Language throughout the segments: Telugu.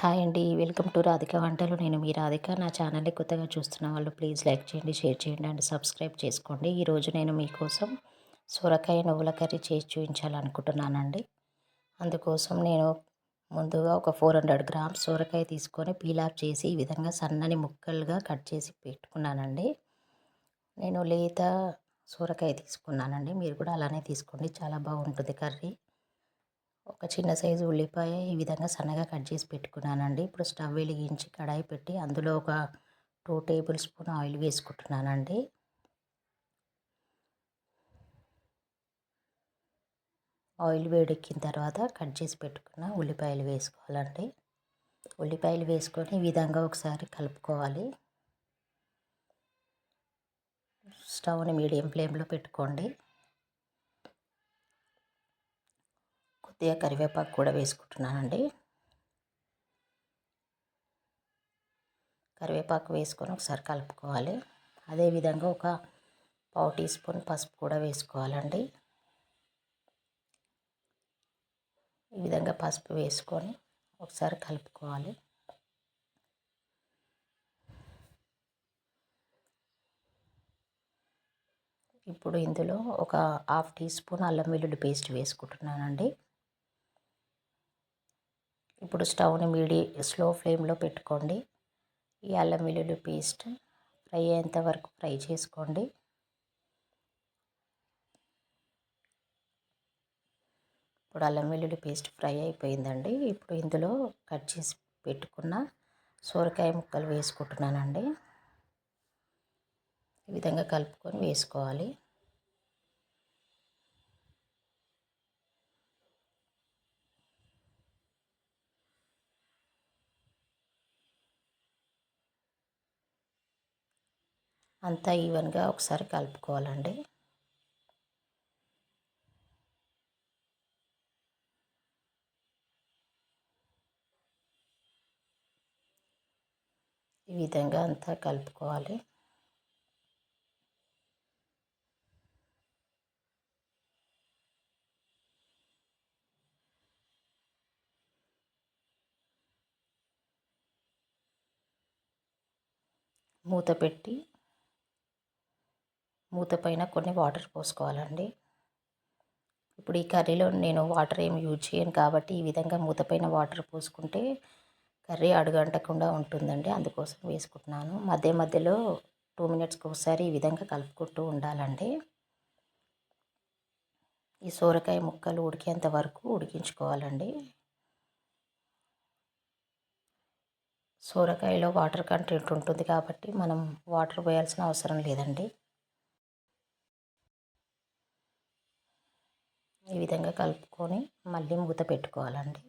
హాయ్ అండి. వెల్కమ్ టు రాధిక వంటలు. నేను మీ రాధిక. నా ఛానల్ని కొత్తగా చూస్తున్న వాళ్ళు ప్లీజ్ లైక్ చేయండి షేర్ చేయండి అండ్ సబ్స్క్రైబ్ చేసుకోండి. ఈరోజు నేను మీకోసం సొరకాయ నువ్వుల కర్రీ చేసి చూపించాలనుకుంటున్నానండి. అందుకోసం నేను ముందుగా ఒక ఫోర్ హండ్రెడ్ గ్రామ్స్ సొరకాయ తీసుకొని పీలాప్ చేసి ఈ విధంగా సన్నని ముక్కలుగా కట్ చేసి పెట్టుకున్నానండి. నేను లేత సొరకాయ తీసుకున్నానండి. మీరు కూడా అలానే తీసుకోండి. చాలా బాగుంటుంది కర్రీ. ఒక చిన్న సైజు ఉల్లిపాయ ఈ విధంగా సన్నగా కట్ చేసి పెట్టుకున్నానండి. ఇప్పుడు స్టవ్ వెలిగించి కడాయి పెట్టి అందులో ఒక టూ టేబుల్ స్పూన్ ఆయిల్ వేసుకుంటున్నానండి. ఆయిల్ వేడెక్కిన తర్వాత కట్ చేసి పెట్టుకున్న ఉల్లిపాయలు వేసుకోవాలండి. ఉల్లిపాయలు వేసుకొని ఈ విధంగా ఒకసారి కలుపుకోవాలి. స్టవ్ని మీడియం ఫ్లేమ్లో పెట్టుకోండి. కొద్దిగా కరివేపాకు కూడా వేసుకుంటున్నానండి. కరివేపాకు వేసుకొని ఒకసారి కలుపుకోవాలి. అదేవిధంగా ఒక పావు టీ స్పూన్ పసుపు కూడా వేసుకోవాలండి. ఈ విధంగా పసుపు వేసుకొని ఒకసారి కలుపుకోవాలి. ఇప్పుడు ఇందులో ఒక హాఫ్ టీ స్పూన్ అల్లం వెల్లుల్లి పేస్ట్ వేసుకుంటున్నానండి. ఇప్పుడు స్టవ్ని మీడి స్లో ఫ్లేమ్లో పెట్టుకోండి. ఈ అల్లం వెల్లుల్లి పేస్ట్ ఫ్రై అయ్యేంత వరకు ఫ్రై చేసుకోండి. ఇప్పుడు అల్లం వెల్లుల్లి పేస్ట్ ఫ్రై అయిపోయిందండి. ఇప్పుడు ఇందులో కట్ చేసి పెట్టుకున్న సోరకాయ ముక్కలు వేసుకుంటున్నానండి. ఈ విధంగా కలుపుకొని వేసుకోవాలి. అంతా ఈవెన్గా ఒకసారి కలుపుకోవాలండి. ఈ విధంగా అంతా కలుపుకోవాలి. మూత పెట్టి మూత పైన కొన్ని వాటర్ పోసుకోవాలండి. ఇప్పుడు ఈ కర్రీలో నేను వాటర్ ఏమి యూజ్ చేయను కాబట్టి ఈ విధంగా మూత పైన వాటర్ పోసుకుంటే కర్రీ అడుగంటకుండా ఉంటుందండి. అందుకోసం వేసుకుంటున్నాను. మధ్య మధ్యలో టూ మినిట్స్కి ఒకసారి ఈ విధంగా కలుపుకుంటూ ఉండాలండి. ఈ సోరకాయ ముక్కలు ఉడికేంత వరకు ఉడికించుకోవాలండి. సోరకాయలో వాటర్ కంటెంట్ ఉంటుంది కాబట్టి మనం వాటర్ పోయాల్సిన అవసరం లేదండి. ఈ విధంగా కలుపుకొని మళ్ళీ మూత పెట్టుకోవాలండి.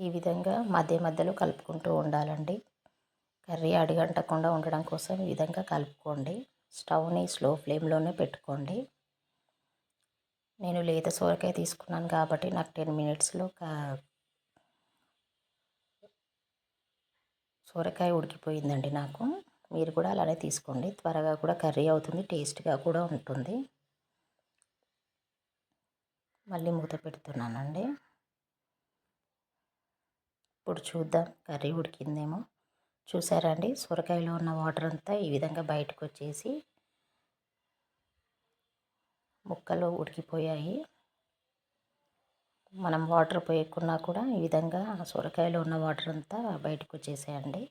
ఈ విధంగా మధ్య మధ్యలో కలుపుకుంటూ ఉండాలండి. కర్రీ అడిగంటకుండా ఉండడం కోసం ఈ విధంగా కలుపుకోండి. స్టవ్ని స్లో ఫ్లేమ్లోనే పెట్టుకోండి. నేను లేత సోరకాయ తీసుకున్నాను కాబట్టి నాకు టెన్ మినిట్స్లో సొరకాయ ఉడికిపోయిందండి నాకు. మీరు కూడా అలానే తీసుకోండి. త్వరగా కూడా కర్రీ అవుతుంది టేస్ట్గా కూడా ఉంటుంది. మళ్ళీ మూత పెడుతున్నానండి. ఇప్పుడు చూద్దాం కర్రీ ఉడికిందేమో. చూసారా అండి? సొరకాయలో ఉన్న వాటర్ అంతా ఈ విధంగా బయటకు వచ్చేసి ముక్కలు ఉడికిపోయాయి. మనం వాటర్ పోయకున్నా కూడా ఈ విధంగా సొరకాయలో ఉన్న వాటర్ అంతా బయటకు వచ్చేసేయండి.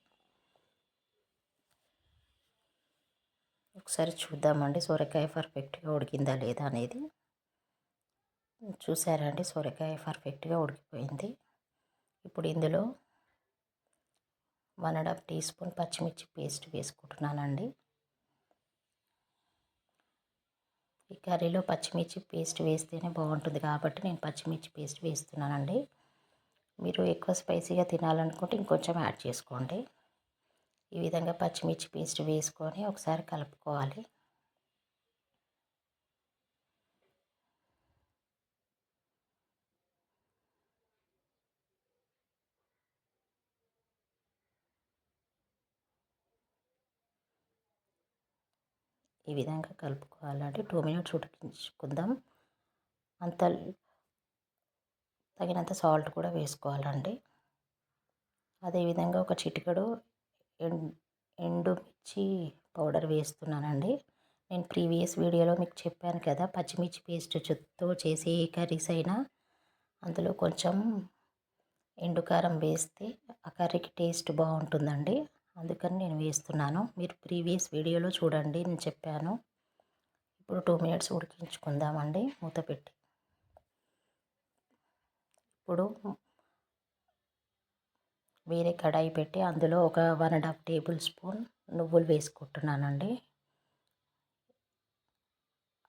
ఒకసారి చూద్దామండి సొరకాయ పర్ఫెక్ట్గా ఉడికిందా లేదా అనేది. చూసారండి సొరకాయ పర్ఫెక్ట్గా ఉడికిపోయింది. ఇప్పుడు ఇందులో one and half teaspoon పచ్చిమిర్చి పేస్ట్ వేసుకుంటున్నానండి. ఈ కర్రీలో పచ్చిమిర్చి పేస్ట్ వేస్తేనే బాగుంటుంది కాబట్టి నేను పచ్చిమిర్చి పేస్ట్ వేస్తున్నానండి. మీరు ఎక్కువ స్పైసీగా తినాలనుకుంటే ఇంకొంచెం యాడ్ చేసుకోండి. ఈ విధంగా పచ్చిమిర్చి పేస్ట్ వేసుకొని ఒకసారి కలుపుకోవాలి. ఈ విధంగా కలుపుకోవాలండి టూ మినిట్స్ ఉడికించుకుందాం. అంత తగినంత సాల్ట్ కూడా వేసుకోవాలండి. అదేవిధంగా ఒక చిటికెడు ఎం ఎండుమిర్చి పౌడర్ వేస్తున్నానండి. నేను ప్రీవియస్ వీడియోలో మీకు చెప్పాను కదా పచ్చిమిర్చి పేస్ట్తో చేసే ఏ కర్రీస్ అయినా అందులో కొంచెం ఎండుకారం వేస్తే ఆ కర్రీకి టేస్ట్ బాగుంటుందండి. అందుకని నేను వేస్తున్నాను. మీరు ప్రీవియస్ వీడియోలో చూడండి నేను చెప్పాను. ఇప్పుడు టూ మినిట్స్ ఉడికించుకుందామండి మూత పెట్టి. ఇప్పుడు వేరే కడాయి పెట్టి అందులో ఒక one and half tablespoon నువ్వులు వేసుకుంటున్నానండి.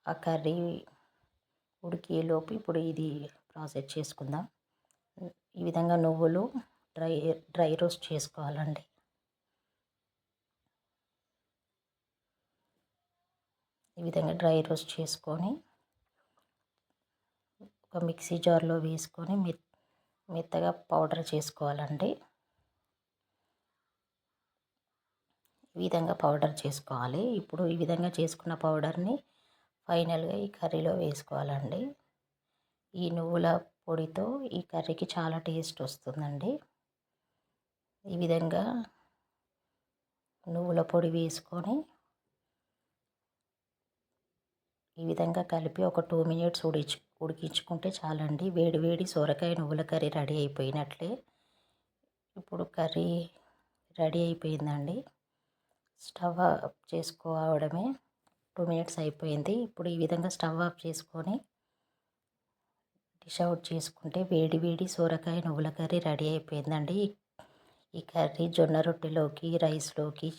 ఆ కర్రీ ఉడికేలోపు ఇప్పుడు ఇది ప్రాసెస్ చేసుకుందాం. ఈ విధంగా నువ్వులు డ్రై డ్రై రోస్ట్ చేసుకోవాలండి. ఈ విధంగా డ్రై రోస్ట్ చేసుకొని ఒక మిక్సీ జార్లో వేసుకొని మె మెత్తగా పౌడర్ చేసుకోవాలండి. ఈ విధంగా పౌడర్ చేసుకోవాలి. ఇప్పుడు ఈ విధంగా చేసుకున్న పౌడర్ని ఫైనల్గా ఈ కర్రీలో వేసుకోవాలండి. ఈ నువ్వుల పొడితో ఈ కర్రీకి చాలా టేస్ట్ వస్తుందండి. ఈ విధంగా నువ్వుల పొడి వేసుకొని ఈ విధంగా కలిపి ఒక టూ మినిట్స్ ఉడిచి ఉడికించుకుంటే చాలండి. వేడి వేడి సొరకాయ నువ్వుల కర్రీ రెడీ అయిపోయినట్లే. ఇప్పుడు కర్రీ రెడీ అయిపోయిందండి. స్టవ్ ఆఫ్ చేసుకోవడమే. టూ మినిట్స్ అయిపోయింది. ఇప్పుడు ఈ విధంగా స్టవ్ ఆఫ్ చేసుకొని డిష్ అవుట్ చేసుకుంటే వేడి వేడి నువ్వుల కర్రీ రెడీ అయిపోయిందండి. ఈ కర్రీ జొన్న రొట్టెలోకి రైస్లోకి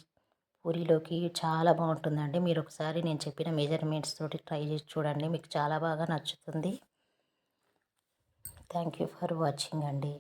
పూరీలోకి చాలా బాగుంటుందండి. మీరు ఒకసారి నేను చెప్పిన మెజర్మెంట్స్ తోటి ట్రై చేసి చూడండి. మీకు చాలా బాగా నచ్చుతుంది. థ్యాంక్ యూ ఫర్ వాచింగ్ అండి.